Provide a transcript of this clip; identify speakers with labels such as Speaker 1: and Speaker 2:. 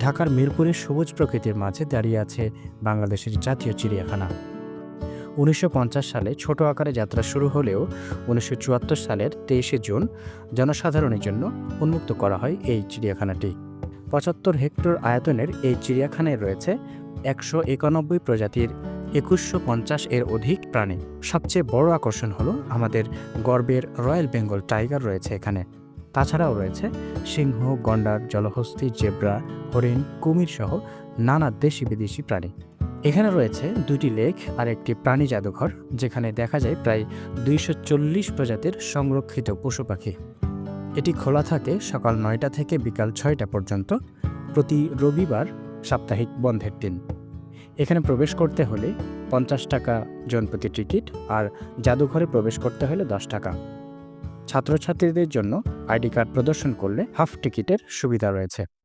Speaker 1: ঢাকার মিরপুরের সবুজ প্রকৃতির মাঝে দাঁড়িয়ে আছে বাংলাদেশের জাতীয় চিড়িয়াখানা। উনিশশো পঞ্চাশ সালে ছোট আকারে যাত্রা শুরু হলেও উনিশশো চুয়াত্তর সালের তেইশে জুন জনসাধারণের জন্য উন্মুক্ত করা হয় এই চিড়িয়াখানাটি। পঁচাত্তর হেক্টর আয়তনের এই চিড়িয়াখানায় রয়েছে একশো একানব্বই প্রজাতির একুশশো পঞ্চাশ এর অধিক প্রাণী। সবচেয়ে বড় আকর্ষণ হলো আমাদের গর্বের রয়্যাল বেঙ্গল টাইগার রয়েছে এখানে। তাছাড়াও রয়েছে সিংহ, গন্ডার, জলহস্তী, জেব্রা, হরিণ, কুমির সহ নানা দেশি বিদেশি প্রাণী। এখানে রয়েছে দুটি লেক আর একটি প্রাণী জাদুঘর, যেখানে দেখা যায় প্রায় দুইশো চল্লিশ প্রজাতির সংরক্ষিত পশু পাখি। এটি খোলা থাকে সকাল নয়টা থেকে বিকাল ছয়টা পর্যন্ত, প্রতি রবিবার সাপ্তাহিক বন্ধের দিন। এখানে প্রবেশ করতে হলে পঞ্চাশ টাকা জন প্রতি টিকিট আর জাদুঘরে প্রবেশ করতে হলে দশ টাকা। ছাত্রছাত্রীদের জন্য আইডি কার্ড প্রদর্শন করলে হাফ টিকিটের সুবিধা রয়েছে।